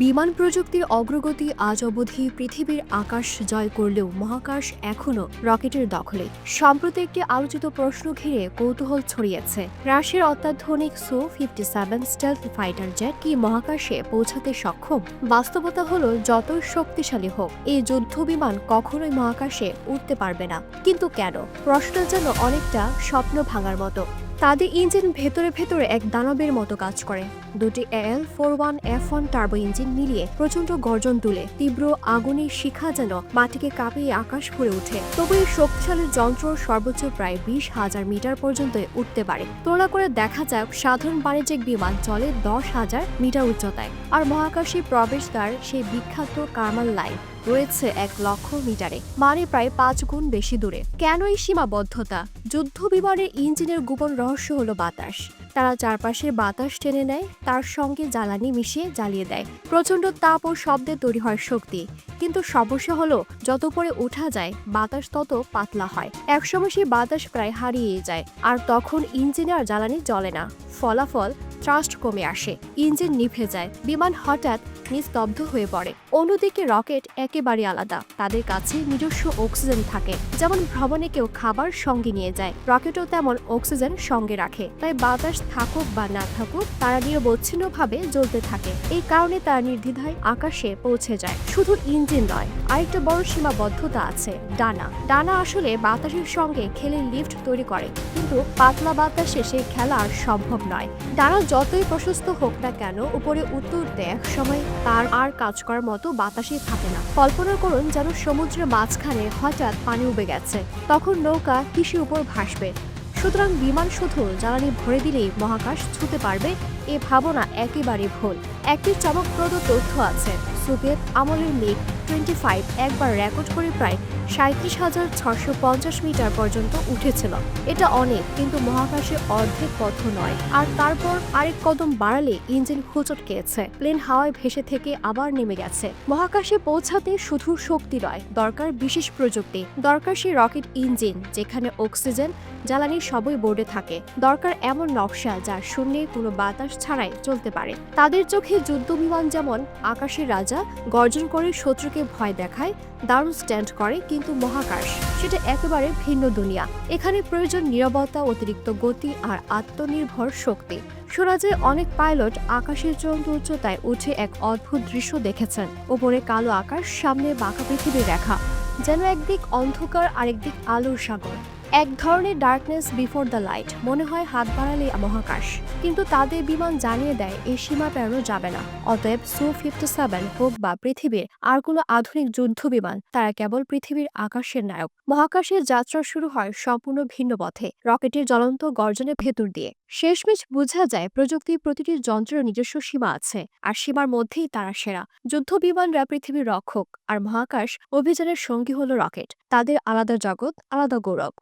বিমান প্রযুক্তির অগ্রগতি আজ অবধি পৃথিবীর আকাশ জয় করলেও মহাকাশ এখনও রকেটের দখলে। সম্প্রতি একটি আলোচিত প্রশ্ন ঘিরে কৌতূহল ছড়িয়েছে। রাশিয়ার অত্যাধুনিক Su fifty seven stealth fighter jet কি মহাকাশে পৌঁছাতে সক্ষম? বাস্তবতা হলো, যতই শক্তিশালী হোক, এই যুদ্ধ বিমান কখনোই মহাকাশে উঠতে পারবে না। কিন্তু কেন? প্রশ্নটা যেন অনেকটা স্বপ্ন ভাঙার মতো। তাদের ইঞ্জিন ভেতরে ভেতরে এক দানবের মতো কাজ করে। দুটি L four one F one turbo engine মিলিয়ে প্রচণ্ড গর্জন তুলে। তীব্র আগুনের শিখা যেন মাটিকে কাঁপিয়ে আকাশ ভরে ওঠে। তবু এই শক্তিশালী যন্ত্র সর্বোচ্চ প্রায় বিশ হাজার মিটার পর্যন্ত উঠতে পারে। তুলনা করে দেখা যাক সাধারণ বাণিজ্যিক বিমান চলে দশ হাজার মিটার উচ্চতায়। আর মহাকাশে প্রবেশদ্বার সেই বিখ্যাত কার্মাল লাইন। রয়েছে এক লক্ষ মিটারে মানে প্রায় পাঁচ গুণ বেশি দূরে। কেন এই সীমাবদ্ধতা? যুদ্ধ বিমানের ইঞ্জিনের গোপন রহস্য হলো বাতাস। তারা চারপাশে বাতাস টেনে নেয়, তার সঙ্গে জ্বালানি মিশিয়ে জ্বালিয়ে দেয়। প্রচণ্ড তাপ ও শব্দে তৈরি হয় শক্তি। কিন্তু সমস্যা হলো, যত পরে ওঠা যায়, বাতাস তত পাতলা হয়। একসময় সেই বাতাস প্রায় হারিয়ে যায়, আর তখন ইঞ্জিনে আর জ্বালানি জ্বলে না। ফলাফল থ্রাস্ট কমে আসে, ইঞ্জিন নিভে যায়, বিমান হঠাৎ নিস্তব্ধ হয়ে পড়ে। অন্যদিকে রকেট একেবারে আলাদা, তাদের কাছে নিজস্ব অক্সিজেন থাকে, যেমন ভ্রমণে কেউ খাবার সঙ্গে নিয়ে যায়, রকেটও তেমন অক্সিজেন সঙ্গে রাখে, তাই বাতাস থাকুক বা না থাকুক, তারা নিরবচ্ছিন্নভাবে জ্বলতে থাকে। এই কারণে তারা নির্দ্বিধায় আকাশে পৌঁছে যায়। শুধু ইঞ্জিন নয়, আরেকটা বড় সীমাবদ্ধতা আছে, ডানা। ডানা আসলে বাতাসের সঙ্গে খেলে লিফট তৈরি করে, কিন্তু পাতলা বাতাসে সেই খেলা আর সম্ভব নয়। ডানা যতই প্রশস্ত হোক না কেন, উপরে উত্তরতে এক সময় তার আর কাজ করার মতো বাতাসই থাকে না। কল্পনা করুন যেন সমুদ্রের মাঝখানে হঠাৎ পানি উবে গেছে। তখন নৌকা কৃষি উপর ভাসবে? সুতরাং বিমান শুধু জ্বালানি ভরে দিলেই মহাকাশ ছুতে পারবে, এ ভাবনা একেবারে ভুল। একটি চমকপ্রদ তথ্য আছে। সোভিয়েত আমলের মিগ টোয়েন্টি ফাইভ একবার রেকর্ড করে প্রায় সাঁত্রিশ হাজার ছশো পঞ্চাশ মিটার পর্যন্ত উঠেছিল। এটা অনেক, কিন্তু মহাকাশে অর্ধেক পথ নয়। আর তারপর আরেক কদম বাড়ালে ইঞ্জিন হুচট খেয়েছে প্লেন হাওয়ায় ভেসে থেকে আবার নেমে গেছে। মহাকাশে পৌঁছাতে শুধু শক্তি নয়, দরকার বিশেষ প্রযুক্তি। দরকার সেই রকেট ইঞ্জিন, যেখানে অক্সিজেন, জ্বালানি সবই বোর্ডে থাকে। দরকার এমন নকশা যা শূন্যে কোনো বাতাস ছাড়াই চলতে পারে। তাদের চোখে যুদ্ধ বিমান যেমন আকাশের রাজা গর্জন করে শত্রুকে ভয় দেখায়, দারুণ স্ট্যান্ড করে কিন্তু মহাকাশ। সেটা একেবারে ভিন্ন দুনিয়া। এখানে প্রয়োজন নিরবতা, অতিরিক্ত গতি আর আত্মনির্ভর শক্তি। শোনা যায় অনেক পাইলট আকাশের চূড়ান্ত উচ্চতায় উঠে এক অদ্ভুত দৃশ্য দেখেছেন। ওপরে কালো আকাশ, সামনে বাঁকা পৃথিবীর রেখা। যেন একদিক অন্ধকার, আরেকদিক আলোর সাগর। এক ধরনের ডার্কনেস বিফোর দ্য লাইট মনে হয় হাত বাড়ালে মহাকাশ। কিন্তু তাদের বিমান জানিয়ে দেয়, এই সীমা পেরোনো যাবে না। অতএব সু ফিফটি সেভেন হোক বা পৃথিবীর আর কোনো আধুনিক যুদ্ধ বিমান, তারা কেবল পৃথিবীর আকাশের নায়ক। মহাকাশের যাত্রা শুরু হয় সম্পূর্ণ ভিন্ন পথে, রকেটের জ্বলন্ত গর্জনের ভেতর দিয়ে। শেষমেশ বোঝা যায় প্রযুক্তির প্রতিটি যন্ত্রের নিজস্ব সীমা আছে, আর সীমার মধ্যেই তারা সেরা। যুদ্ধ বিমানরা পৃথিবীর রক্ষক, আর মহাকাশ অভিযানের সঙ্গী হলো রকেট। তাদের আলাদা জগৎ, আলাদা গৌরব।